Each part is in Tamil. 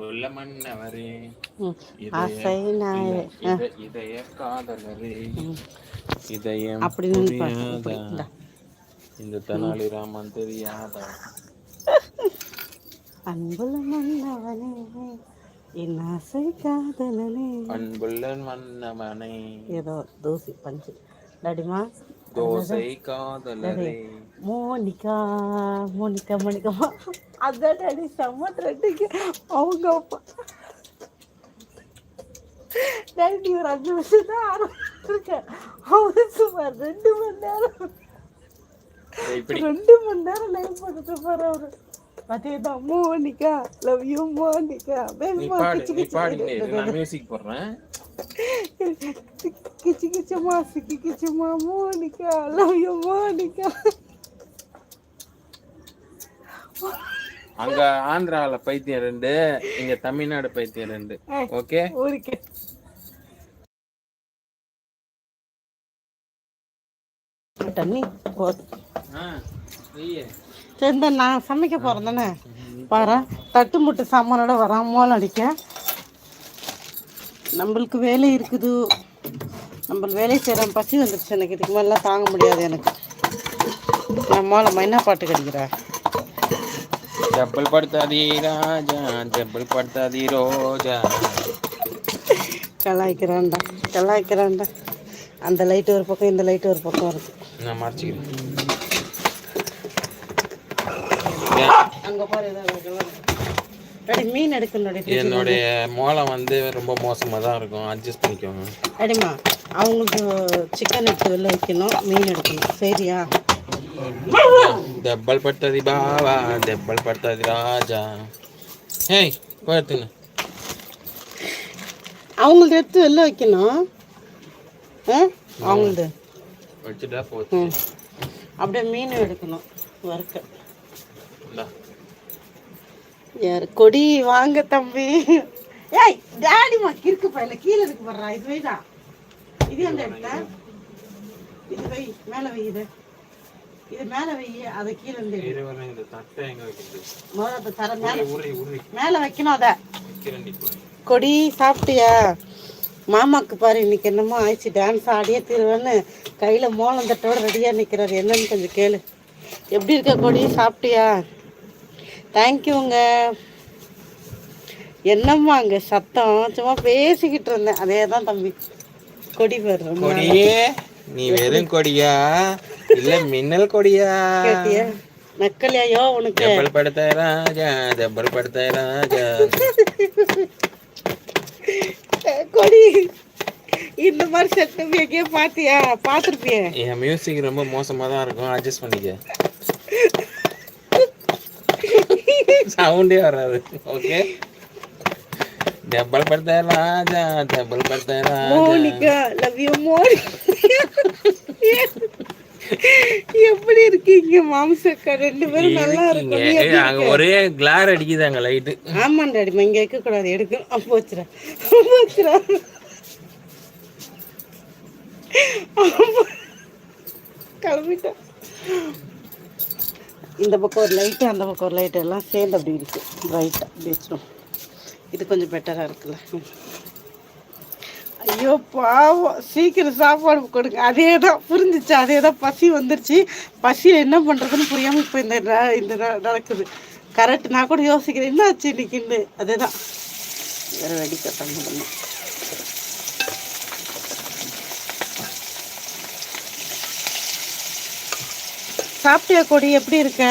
அன்புள்ள மன்னவரே. இதய- காதலரே இதயம் புரியாதா? இந்தா. தெனாலிராமன் தெரியாதா? அன்புள்ள மன்னவனே என் ஆசை காதலனே. அன்புள்ள மன்னவனே. ஏதோ தோசி பஞ்சு. டாடிமா தோசை காதலரே மோனிகா மோனிகா மோனிகா. அதான் செம்ம ட்ரெண்டிங்க அவங்க அப்பா. டாடி ஒரு அஞ்சு வருஷம் தான் ஆரம்பிச்சிருக்கேன். அவங்க சுமார் ரெண்டு மணி நேரம். ரெண்டு மணி நேரம் லைவ் பண்ணிட்டு போற அவரு. அதேதான் Monica love you Monica. Music போடுறேன் கிச்சு கிச்சுமா சிக்கி கிச்சுமா மோனிகா லவ் யூ மோனிகா அங்க ஆந்திரால பைத்தியம் ரெண்டு இங்க தமிழ்நாடு பைத்தியம் ரெண்டு. ஓகே? ஊருக்கு. தண்ணி சரி நான் சமைக்க போகிறேன் தானே? பாரு தட்டு முட்டு சாமானோட வராமல் அடிக்க. நம்மளுக்கு வேலை இருக்குது. நம்ம வேலை செய்கிறோம் பசி வந்துடுச்சு எனக்கு. இதுக்கு மேலாம் தாங்க முடியாது எனக்கு. நான் மோளை மைனா பாட்டு கடிக்கிறா? ஜப்பல் படுத்தாதி ராஜா ஜப்பல் படுத்தாதி ரோஜா. கலாய்க்கிறான்டா கலாய்க்கிறான்டா. அந்த லைட் ஒரு பக்கம் இந்த லைட் ஒரு பக்கம் இருக்கு. நான் மறைச்சிக்கிறேன். அங்கே பாரு ஏதாவது மீன் எடுக்கணும் என்னுடைய மோளம் வந்து ரொம்ப மோசமா தான் இருக்கும் அட்ஜஸ்ட் பண்ணிக்கோங்க அடிமா அவங்களுக்கு சிக்கன் எடுத்து வெளில வைக்கணும் மீன் எடுக்கணும் சரியா దెబ్బలు పడుతుంది బావా దెబ్బలు పడుతుంది రాజా ఏయ్ పోతున్నా அவங்களுக்கு எடுத்து வெளில வைக்கணும் ஆ அவங்களது వచ్చిదా పోతు ம் அப்படியே மீன் எடுக்கணும் வறுக்க யார் கொடி வாங்க தம்பி. ஏய் டேடிமா கிறுக்கு பையில கீழே இருக்கு போடுறா இது வைடா. இது எந்த எடுத்த? இது வை மேலே வை இது. இது மேலே வை அதை கீழே இருந்து. இந்த தட்டை எங்க வைக்கிறது? முதல்ல தர மேலே. மேலே வைக்கணும் அதை. கொடி சாப்பிட்டியா? மாமாக்கு பாரு இன்னைக்கு என்னமோ ஆயிடுச்சு டான்ஸ் ஆடியே தீருவேன்னு கையில் மோளம் தட்டோட ரெடியாக நிற்கிறாரு என்னன்னு கொஞ்சம் கேளு. எப்படி இருக்க கொடி சாப்பிட்டியா? தேங்க்யூங்க என்னம்மா அங்கே சத்தம்? சும்மா பேசிக்கிட்டு இருந்தேன். அதே தான் தம்பி. கொடி கொடி? நீ வெறும் கொடியா? இல்ல மின்னல் கொடியா? நக்கலையோ உனக்கு? டபுள் படுத்த ராஜா டபுள் படுத்த ராஜா. கொடி. இந்த மாதிரி செட்டப் எங்கேயும் பார்த்தியா? பாத்திருப்பிய என் மியூசிக் ரொம்ப மோசமாக தான் இருக்கும். அட்ஜஸ்ட் பண்ணிக்க. సౌండే వరాదు ఓకే దెబ్బలు పడతాయి రాజా దెబ్బలు పడతాయి రాజా மோனிகா லவ் யூ மோனி எப்படி இருக்கீங்க மாம்சக்கா ரெண்டு பேரும் நல்லா இங்க இருக்கும் நீ எப்படி அங்க ஒரே கிளார் அடிக்குது அங்க லைட்டு ஆமாம் டாடிமா இங்கே இருக்கக்கூடாது எடுக்கணும் அப்போ வச்சுரா வச்சுரா கிளம்பிட்டேன் இந்த பக்கம் ஒரு லைட்டு அந்த பக்கம் ஒரு லைட்டு எல்லாம் சேர்ந்து அப்படி இருக்குது ரைட்டாக அப்படி வச்சிடும் இது கொஞ்சம் பெட்டராக இருக்குல்ல. ஐயோ பாவம். சீக்கிரம் சாப்பாடு கொடுங்க. அதே தான் புரிஞ்சிச்சு. அதே தான் பசி வந்துருச்சு. பசியில் என்ன பண்ணுறதுன்னு புரியாமல் இப்போ இந்த இந்த நடக்குது. கரெக்ட் நான் கூட யோசிக்கிறேன். என்ன ஆச்சு இன்னைக்குன்னு அதே தான் வேறு வெடிக்க கட்டணும் சாப்பிட்டியா கொடி எப்படி இருக்க?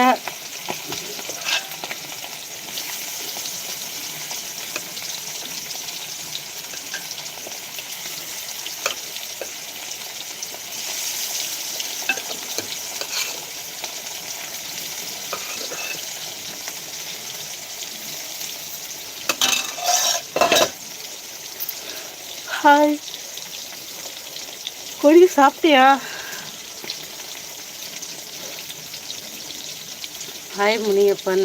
ஹாய். கொடி சாப்பிட்டியா? ஹாய் முனியப்பன்.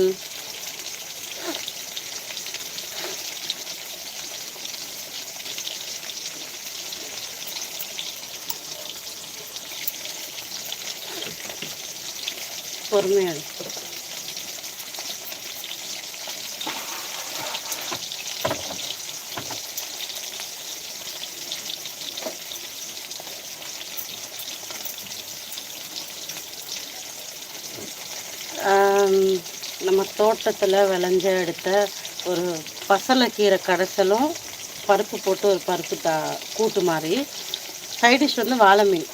பொறுமையாக நம்ம தோட்டத்தில் விளைஞ்ச எடுத்த ஒரு பசலைக்கீரை கடைசலும் பருப்பு போட்டு ஒரு பருப்பு தா கூட்டு மாதிரி. சைடிஷ் வந்து வாழை மீன்.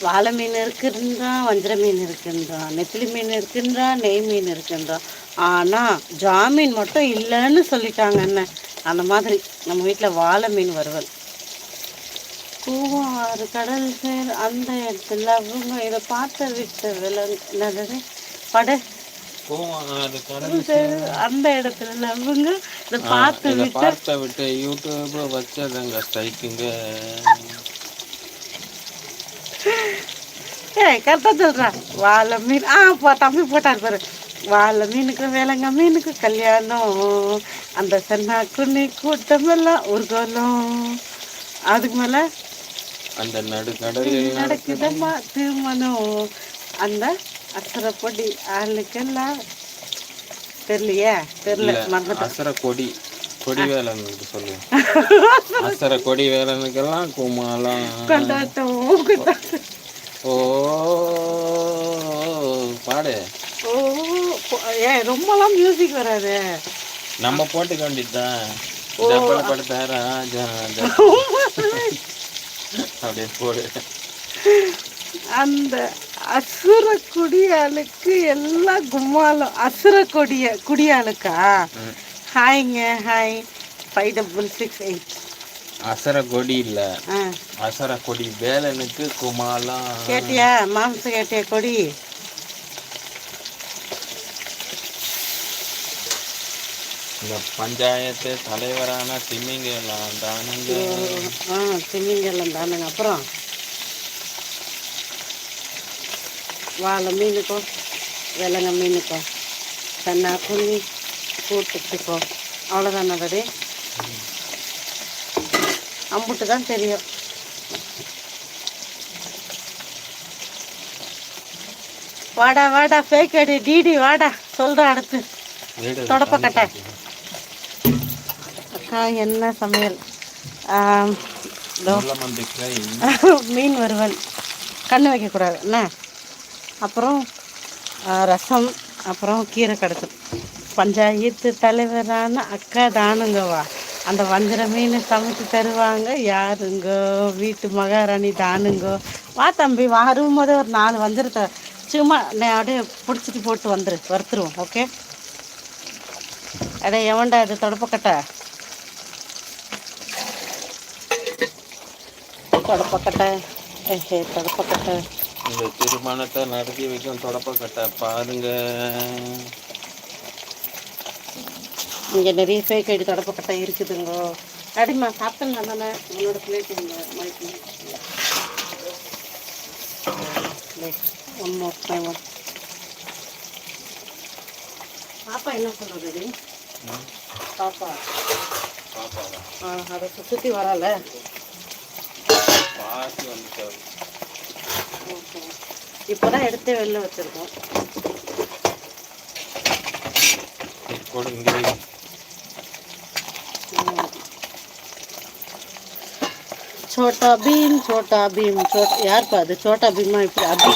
வாழை மீன் இருக்குன்றான் வஞ்சர மீன் இருக்குன்றான் நெத்திலி மீன் இருக்குன்றான் நெய் மீன் இருக்குன்றான் ஆனால் ஜாமீன் மட்டும் இல்லைன்னு சொல்லிட்டாங்க என்ன? அந்த மாதிரி நம்ம வீட்டில் வாழை மீன் வறுவல். கூவம் ஆறு கடல் சேர் அந்த இடத்துல அவங்க இதை பார்த்த விட்டு விலங்கு என்னது பட அந்த இடத்துல அவங்க இதை பார்த்து விட்டு பார்த்த விட்டு யூடியூப் வச்சதுங்க ஸ்ட்ரைக்குங்க. ஏய் கரெக்டாக சொல்கிறேன் வாழை மீன் ஆ போ தம்பி போட்டார் பாரு. வாழை மீனுக்கு வேலைங்க மீனுக்கு கல்யாணம். அந்த சென்னா குன்னி கூட்டமெல்லாம் ஊர்கோலம் அதுக்கு மேலே அந்த நடுக்கடலில் நடக்குதம்மா திருமணம் அந்த அசரப்பொடி ஆளுக்கெல்லாம் தெரியலையே? தெரியல மறந்துட்டேன். அசர கொடி கொடி வேலைன்னு சொல்லு அசர கொடி வேலைனுக்கெல்லாம் குமாலாம் கொண்டாட்டம். ஓ பாடு. ஓ ஏ ரொம்பலாம் மியூசிக் வராது. நம்ம போட்டு வேண்டியதுதான். டபுள் படுத்த ராஜா அப்படியே போடு. அந்த அசுர குடியாளுக்கு எல்லாம் கும்மாலம் அசுர கொடிய குடியாளுக்கா. ஹாய்ங்க hi. Five double six eight அசர கொடி இல்ல. அசர கொடி வேலனுக்கு குமாலாம். கேட்டியா? மாம்சம் கேட்டியா கொடி? இந்த பஞ்சாயத்து தலைவரான திமிங்கலாம் தானங்க ஆ திமிங்கலம் தானுங்க அப்புறம்? வாழை மீனுக்கும் விலங்க மீனுக்கும் சென்னா குன்னி கூட்டுக்கும் அவ்வளோதானே டடி அம்புட்டு தான் தெரியும். வாடா வாடா ஃபேக் அடி டிடி வாடா சொல்கிறேன் அடுத்து. தொடப்பக்கட்டை அக்கா என்ன சமையல்? மீன் வறுவல். கண்ணு வைக்கக்கூடாது என்ன? அப்புறம் ரசம் அப்புறம் கீரை கடத்தல் பஞ்சாயத்து தலைவரான அக்கா தானுங்கவா. அந்த வஞ்சர மீன் சமைச்சு தருவாங்க. யாருங்க? வீட்டு மகாராணி தானுங்கோ. வா தம்பி வரும்போது ஒரு நாலு வஞ்சரத்தை சும்மா நான் அப்படியே பிடிச்சிட்டு போட்டு வந்துரு. வறுத்துருவோம் ஓகே? அடே எவன்டா இது தொடப்பக்கட்டை? தொடப்பக்கட்டை. ஏ தொடப்பக்கட்டை. இந்த திருமணத்தை நடத்தி வைக்கும் தொடப்பக்கட்டை பாருங்க. இங்கே நிறைய ஃபேக் ஐடி தொடப்பக்கட்டை இருக்குதுங்கோ. அடிமா சாப்பிட்டலாம் தானே உன்னோட பிளேட் ஒன் மோர் டைம் பாப்பா என்ன சொல்கிறது பாப்பா. பாப்பாவா? ஆ அதை சுற்றி வரல. பாசி இப்போ தான் எடுத்து வெளில வச்சுருக்கோம். சோட்டா பீம் சோட்டா பீம். சோட்டா யார்ப்பா அது? சோட்டா பீமா இப்படி அபி.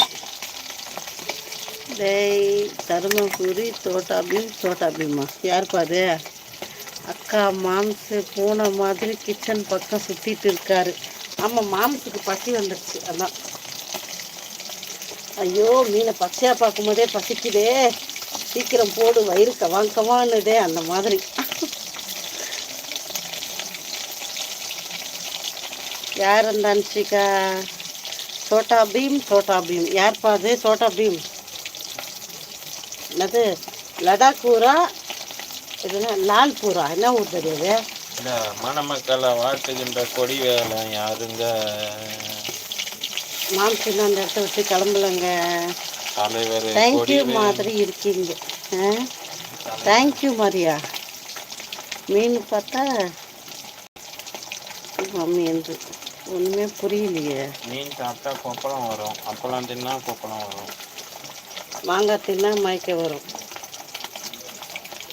டேய் தருமபுரி சோட்டா பீம் சோட்டா பீமா. யார்ப்பா அது? அக்கா மாம்சு பூனை மாதிரி கிச்சன் பக்கம் சுற்றிட்டு இருக்காரு. ஆமாம் மாம்சுக்கு பசி வந்துடுச்சு அதான். ஐயோ மீனை பச்சையாக பார்க்கும்போதே பசிக்குதே. சீக்கிரம் போடு வயிறு கவான் கவான்னுதே அந்த மாதிரி. யார் அந்த அன்ஷிகா சோட்டா பீம் சோட்டா பீம். யார்ப்பா அது? சோட்டா பீம். என்னது? லடாக்கூரா? இதுனா லால்பூரா என்ன ஊர் தெரியாது? இந்த மணமக்களை வாழ்த்துகின்ற கொடி வேலை யாருங்க? மாம்சின்னு அந்த இடத்த விட்டு கிளம்பலங்க. தேங்க்யூ மாதிரி இருக்கீங்க. தேங்க்யூ மாதிரியா மீன் பார்த்தா மம்மி என்று. ஒன்றுமே புரியலையே. மீன் சாப்பிட்டா கொப்பளம் வரும். அப்பளம் தின்னா கொப்பளம் வரும். மாங்காய் தின்னா மயக்க வரும்.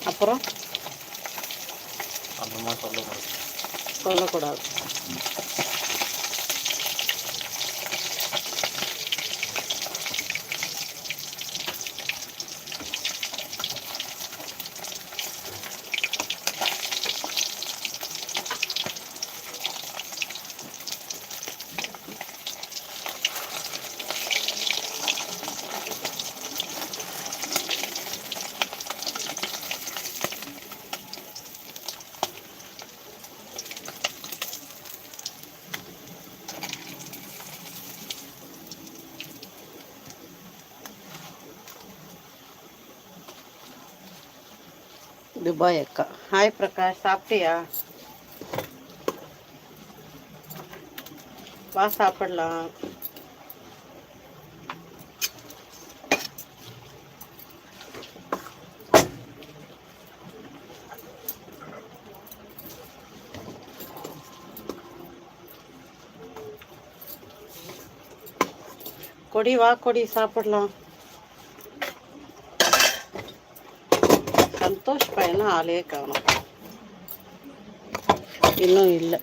அப்புறம்? அப்புறமா சொல்லுங்க சொல்லக்கூடாது. துபாய் அக்கா ஹாய் பிரகாஷ் சாப்பிட்டியா வா சாப்பிடலாம் கொடி வா கொடி சாப்பிடலாம் பையனும் ஆளே காணும். இன்னும் இல்லை.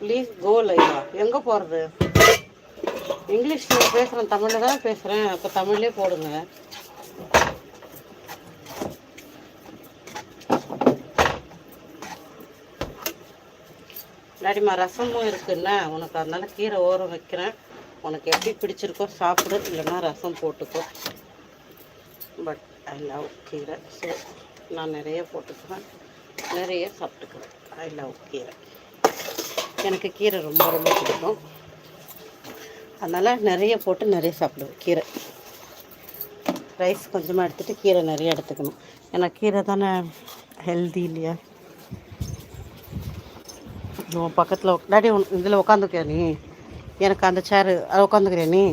ப்ளீஸ் கோ லைவா எங்கே போகிறது இங்கிலீஷில் பேசுகிறேன் தமிழில் தான் பேசுகிறேன் அப்போ தமிழ்லேயே போடுங்க. இல்லாடிமா ரசமும் இருக்குன்னா உனக்கு அதனால கீரை ஓரம் வைக்கிறேன். உனக்கு எப்படி பிடிச்சிருக்கோ சாப்பிடு. இல்லைன்னா ரசம் போட்டுக்கோ. But I love keerai. So நான் நிறைய போட்டுக்குவேன். நிறைய சாப்பிட்டுக்குவேன். ஐ லவ் கீரை. எனக்கு கீரை ரொம்ப ரொம்ப பிடிக்கும். அதனால் நிறைய போட்டு நிறைய சாப்பிடுவேன் கீரை. ரைஸ் கொஞ்சமாக எடுத்துகிட்டு கீரை நிறைய எடுத்துக்கணும். ஏன்னா கீரை தானே ஹெல்தி இல்லையா? உன் பக்கத்தில் டாடி இதில் உட்காந்துக்கியா நீ? எனக்கு அந்த சேரு அதை உட்காந்துக்கிறியா நீ?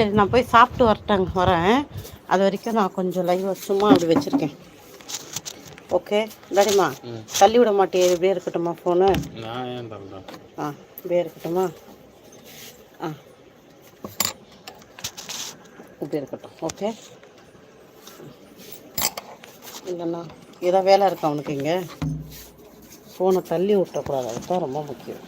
சரி நான் போய் சாப்பிட்டு வரட்டேங்க வரேன். அது வரைக்கும் நான் கொஞ்சம் லைவ் சும்மா அப்படி வச்சுருக்கேன். ஓகே டாடிம்மா ம். தள்ளி விட மாட்டே இப்படியே இருக்கட்டுமா ஃபோனு ஆ இப்படியே இருக்கட்டுமா ஆ. இப்படி இருக்கட்டும் ஓகே இல்லைண்ணா ஏதோ வேலை இருக்கா அவனுக்கு இங்கே? ஃபோனை தள்ளி விட்டக்கூடாது அதுதான் ரொம்ப முக்கியம்.